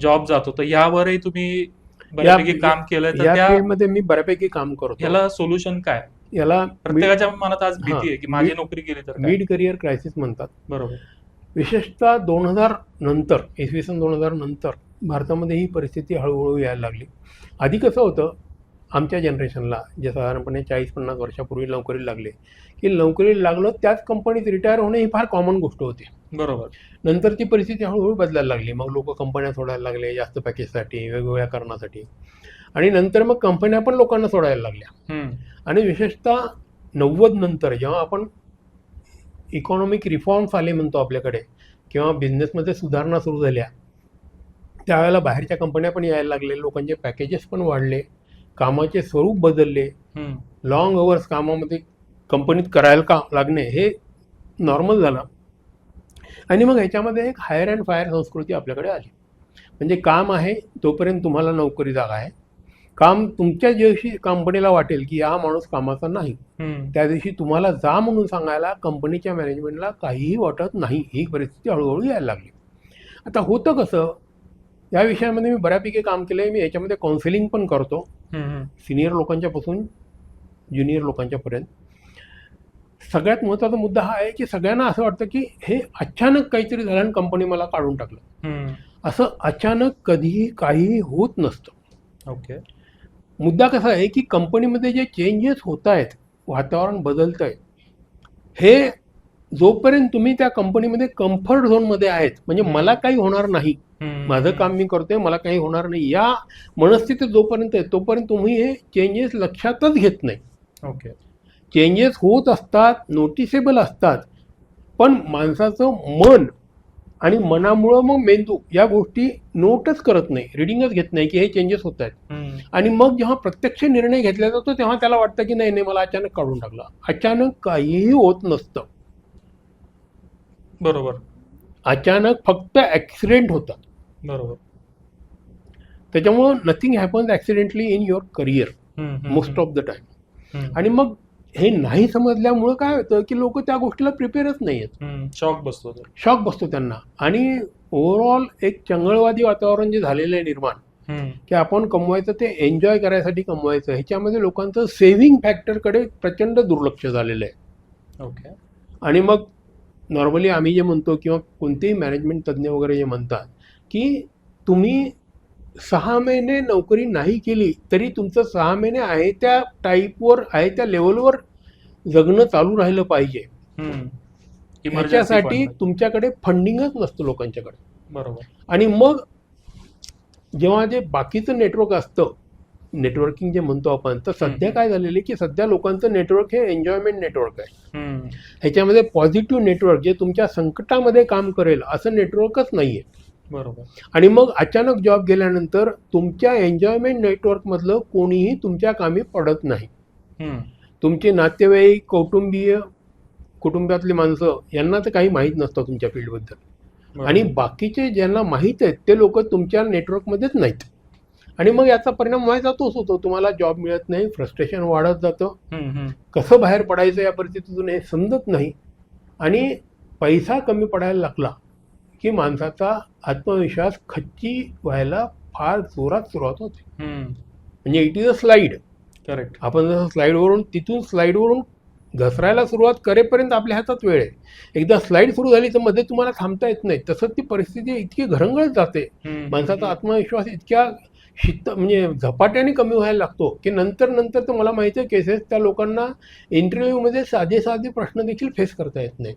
Job जातो तर यावरही तुम्ही बऱ्यापैकी काम केलंय तर या त्या फील्डमध्ये मी बऱ्यापैकी काम करतो. ह्याला सोल्युशन काय? याला प्रत्येकाच्या मनात आज भीती. आहे की माझी Mid- नोकरी गेली तर काय? मिड करिअर क्रायसिस म्हणतात. बरोबर. विशेषतः दोन हजार नंतर इसवी सन दोन हजार नंतर भारतामध्ये ही परिस्थिती हळूहळू यायला लागली. आधी कसं होतं आमच्या जनरेशनला जे साधारणपणे चाळीस पन्नास वर्षापूर्वी नोकरीला लागले की नोकरीला लागलं त्याच कंपनीत रिटायर होणे ही फार कॉमन गोष्ट होती. बरोबर. नंतर ती परिस्थिती हळूहळू बदलायला लागली. मग लोक कंपन्या सोडायला लागले जास्त पॅकेजसाठी वेगवेगळ्या कारणासाठी. आणि नंतर मग कंपन्या पण लोकांना सोडायला लागल्या. आणि विशेषतः नव्वद नंतर जेव्हा आपण इकॉनॉमिक रिफॉर्म्स आले म्हणतो आपल्याकडे किंवा बिझनेसमध्ये सुधारणा सुरू झाल्या त्यावेळेला बाहेरच्या कंपन्या पण यायला लागले लोकांचे पॅकेजेस पण वाढले. कामाचे स्वरूप बदलले. लॉंग अवर्स कामामध्ये कंपनीत करायला का लागणे हे नॉर्मल झालं. आणि मग ह्याच्यामध्ये एक हायर अँड फायर संस्कृती आपल्याकडे आली. म्हणजे काम आहे तोपर्यंत तुम्हाला नोकरी जागा आहे. काम तुमच्या दिवशी कंपनीला वाटेल की हा माणूस कामाचा नाही. त्या दिवशी तुम्हाला जा म्हणून सांगायला कंपनीच्या मॅनेजमेंटला काहीही वाटत नाही. ही परिस्थिती हळूहळू यायला लागली. आता होतं कसं या विषयामध्ये मी बऱ्यापैकी काम केलं आहे मी याच्यामध्ये काउन्सिलिंग पण करतो. सिनियर लोकांच्यापासून ज्युनियर लोकांच्यापर्यंत. सगळ्यात महत्त्वाचा मुद्दा हा आहे की सगळ्यांना असं वाटतं की हे अचानक काहीतरी झालं आणि कंपनी मला काढून टाकलं. असं अचानक कधीही काहीही होत नसतं. ओके. मुद्दा कसा आहे की कंपनीमध्ये जे चेंजेस होत आहेत वातावरण बदलत आहे हे जोपर्यंत तुम्ही त्या कंपनीमध्ये कम्फर्ट झोनमध्ये आहेत म्हणजे मला काही होणार नाही. माझं काम मी करतोय मला काही होणार नाही. या मनस्थितीत जोपर्यंत आहे तोपर्यंत तुम्ही हे चेंजेस लक्षातच घेत नाही. ओके. चेंजेस होत असतात नोटिसेबल असतात पण माणसाचं मन आणि मनामुळं मग मेंदू या गोष्टी नोटच करत नाही रिडिंगच घेत नाही की हे चेंजेस होत आहेत. आणि मग जेव्हा प्रत्यक्ष निर्णय घेतला जातो तेव्हा त्याला वाटतं की नाही नाही मला अचानक काढून टाकलं. अचानक काहीही होत नसतं. बरोबर अचानक फक्त ॲक्सिडेंट होतात बरोबर त्याच्यामुळं nothing happens accidentally in your career. Most of the time. आणि मग हे नाही समजल्यामुळं काय होतं की लोक त्या गोष्टीला प्रिपेअरच नाही आहेत. शॉक बसतो शॉक बसतो त्यांना आणि ओव्हरऑल एक चंगळवादी वातावरण जे झालेलं आहे निर्माण. की आपण कमवायचं ते एन्जॉय करायसाठी कमवायचं ह्याच्यामध्ये लोकांचं सेव्हिंग फॅक्टरकडे प्रचंड दुर्लक्ष झालेलं आहे ओके आणि मग नॉर्मली आम्ही जे म्हणतो किंवा कोणतेही मॅनेजमेंट तज्ज्ञ वगैरे जे म्हणतात की तुम्ही सहा महिने नोकरी नाही केली तरी तुमचं सहा महिने आहे त्या टाईपवर आहे त्या लेवलवर जगणं चालू राहिलं पाहिजे. fund. तुमच्याकडे फंडिंगच नसतं लोकांच्याकडे. बरोबर. आणि मग जेव्हा जे बाकीचं नेटवर्क असतं नेटवर्किंग जे म्हणतो आपण तर सध्या. काय झालेलं आहे की सध्या लोकांचं नेटवर्क हे एन्जॉयमेंट नेटवर्क आहे. ह्याच्यामध्ये पॉझिटिव्ह नेटवर्क जे तुमच्या संकटामध्ये काम करेल असं नेटवर्कच नाही आहे बरोबर आणि मग अचानक जॉब गेल्यानंतर तुमच्या एन्जॉयमेंट नेटवर्कमधलं कोणीही तुमच्या कामी पडत नाही. तुमचे नातेवाईक कौटुंबीय कुटुंबातली माणसं यांना तर काही माहीत नसतं तुमच्या फील्डबद्दल. आणि बाकीचे ज्यांना माहीत आहेत ते लोक तुमच्या नेटवर्कमध्येच नाहीत आणि मग याचा परिणाम व्हायचा तोच होतो. तुम्हाला जॉब मिळत नाही फ्रस्ट्रेशन वाढत जातं. कसं बाहेर पडायचं या परिस्थितीतून हे समजत नाही. आणि पैसा कमी पडायला लागला की माणसाचा आत्मविश्वास खच्ची व्हायला फार जोरात सुरुवात होते. म्हणजे it is a slide correct आपण जसं स्लाईडवरून तिथून स्लाईडवरून घसरायला सुरुवात करेपर्यंत आपल्या हातात वेळ आहे. एकदा स्लाईड सुरू झाली तर मध्ये तुम्हाला थांबता येत नाही. तसंच ती परिस्थिती इतकी घरंगळत जाते. माणसाचा आत्मविश्वास इतक्या शित म्हणजे झपाट्याने कमी व्हायला लागतो. की नंतर नंतर तर मला माहिती आहे केसेस त्या लोकांना इंटरव्ह्यूमध्ये साधे साधे प्रश्न देखील फेस करता येत नाही